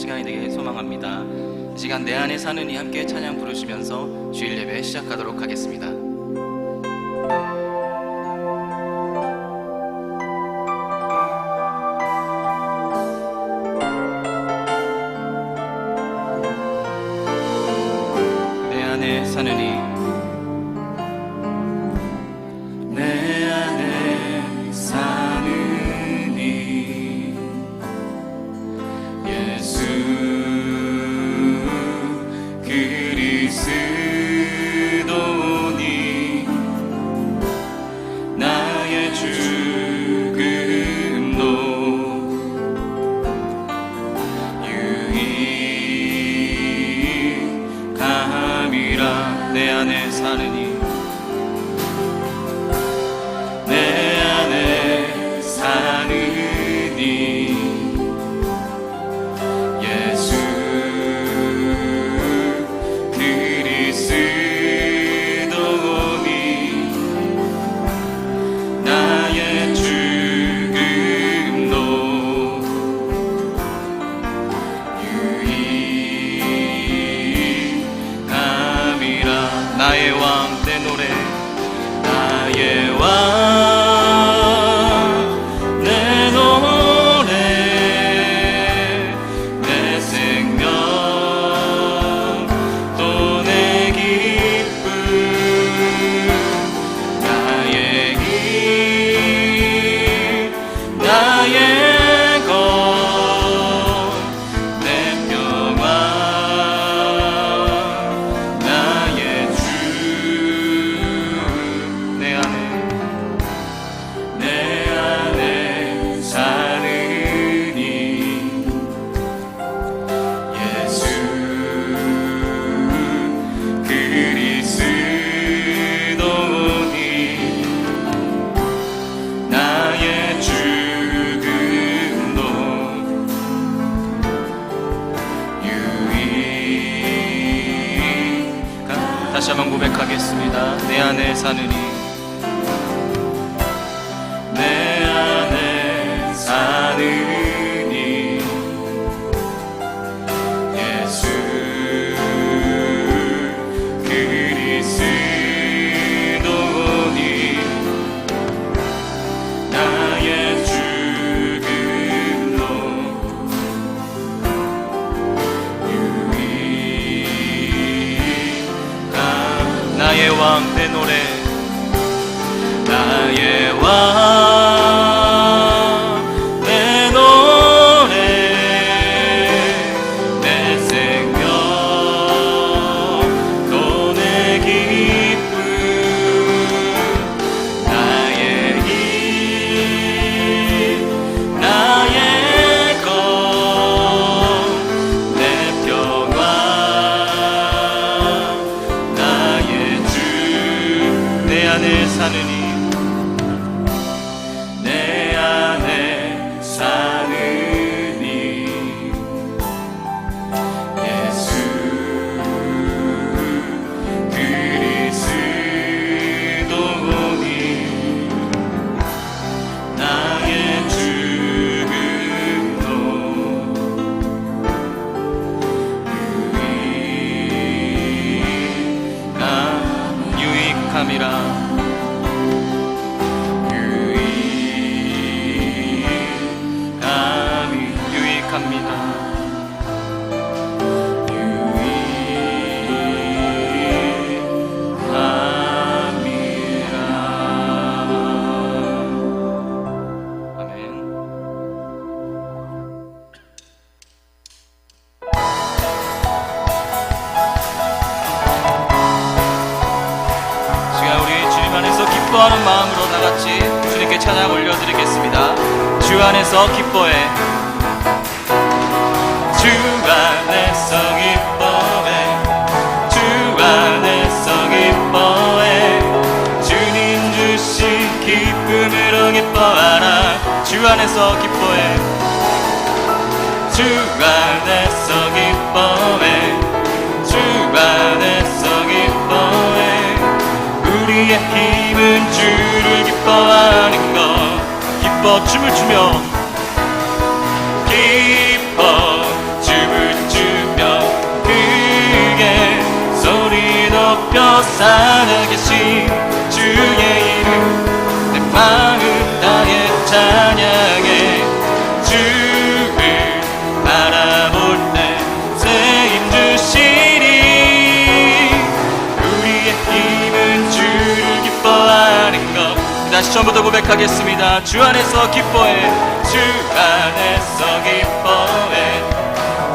시간이 되길 소망합니다. 이 시간 내 안에 사는 이 함께 찬양 부르시면서 주일 예배 시작하도록 하겠습니다. 내 안에 사느니 다시 한번 고백하겠습니다. 내 안에 사느니 유익함이라 기뻐하는 마음으로 다 같이 주님께 찬양 올려드리겠습니다. 주 안에서 기뻐해. 주 안에서 기뻐해. 주 안에서 기뻐해. 주님 주신 기쁨으로 기뻐하라. 주 안에서 기뻐해. 주 안에서 기뻐해. 주 안에서 기뻐해. 우리의 힘 은 주를 기뻐하는 것. 기뻐 춤을 추며 기뻐 춤을 추며 크게 소리 높여 살아계신 다시 처음부터 고백하겠습니다. 주 안에서 기뻐해. 주 안에서 기뻐해.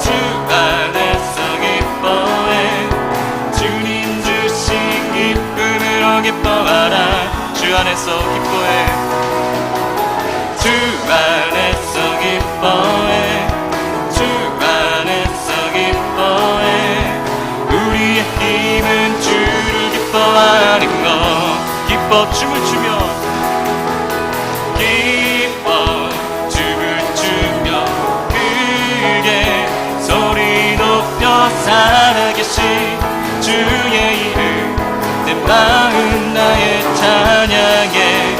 주 안에서 기뻐해. 주님 주신 기쁨으로 기뻐하라. 주 안에서 기뻐해. 주 안에서 기뻐해. 주 안에서 기뻐해. 우리의 힘은 주를 기뻐하는 것. 기뻐 춤을 추며 마음 나의 찬양해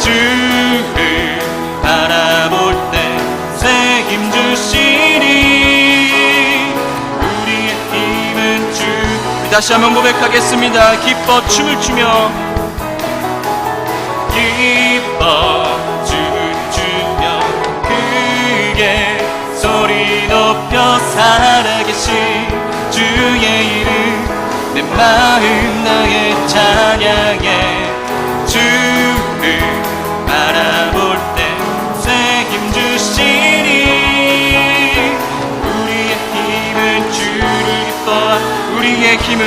주를 바라볼 때 새 힘 주시니 우리의 힘은 주. 다시 한번 고백하겠습니다. 기뻐 춤을 추며. 기뻐 춤을 추며 크게 소리 높여 살아계신 마음 나의 찬양해 주를 바라볼 때새힘 주시니 우리의 힘은 주를 기뻐 우리의 힘은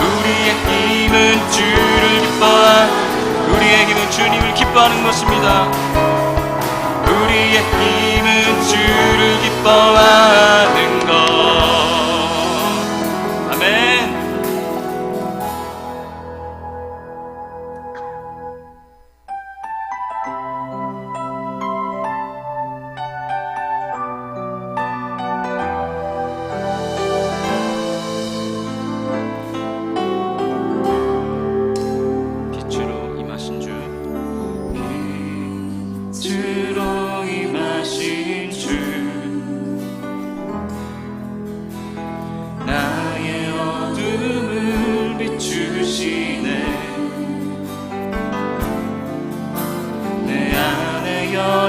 우리의 힘은 주를 기뻐하 우리의 힘은 주님을 기뻐하는 것입니다. 우리의 힘은 주를 기뻐하는 것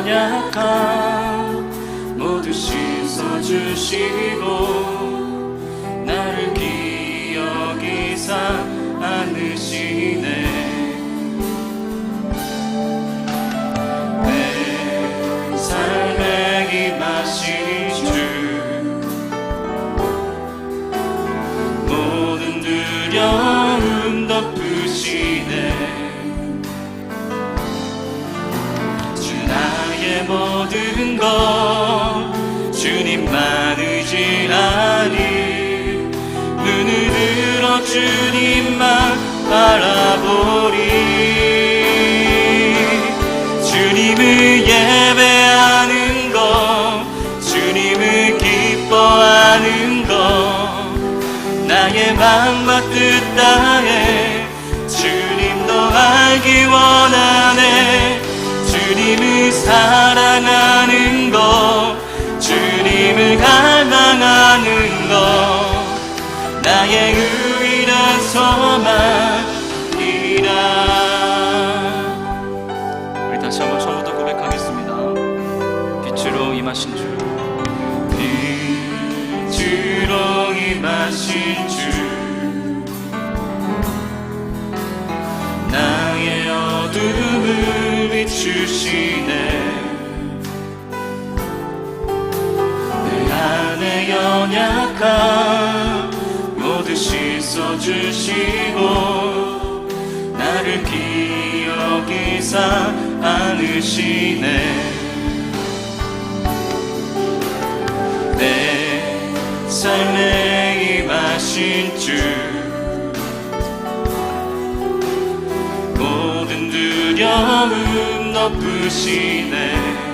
연약함 모두 씻어주시고 나를 기억이사 모든 것 주님만 의지하니 눈을 들어 주님만 바라보리. 주님을 예배하는 것 주님을 기뻐하는 것 나의 마음과 뜻 다해 주님 더 알기 원하 것 나의 소망이라. 우리 다시 한번 처음부터 고백하겠습니다. 빛으로 임하신 주. 빛으로 임하신 주. 나의 어둠을 비추시 연약함 모두 씻어주시고 나를 기억이사 않으시네. 내 삶에 임하신 주 모든 두려움 덮으시네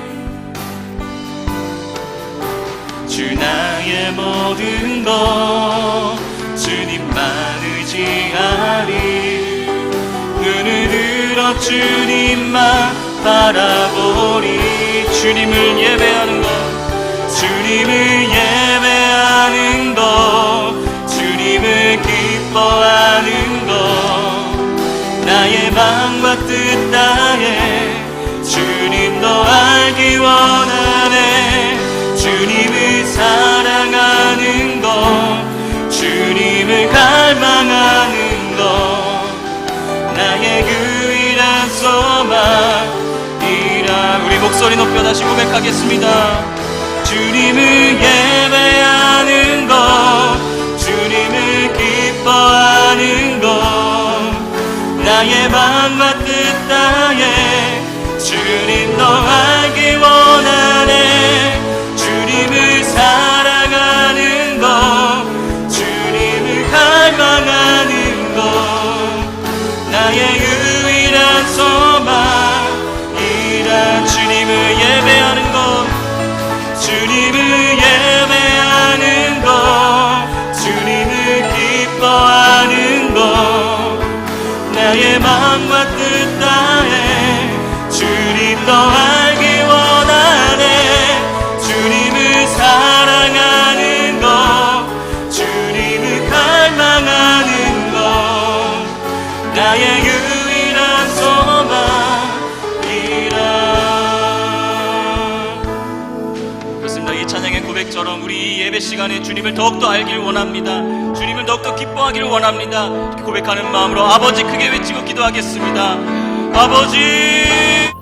나의 모든 것주 주님만 의지하리. 눈을 들어 주님만 바라보리. 주님을 예배하는 것 주님을 예배하는 것 주님을 기뻐하는 것. 나의 마음 사랑하는 것 주님을 갈망하는 것 나의 유일한 소망이라 우리 목소리 높여 다시 고백하겠습니다. 주님을 예배하는 것 주님을 기뻐하는 것 나의 마음과 뜻 다해 주님 더알 나의 마음과 뜻 찬양의 고백처럼 우리 이 예배 시간에 주님을 더욱더 알길 원합니다. 주님을 더욱더 기뻐하길 원합니다. 고백하는 마음으로 아버지 크게 외치고 기도하겠습니다. 아버지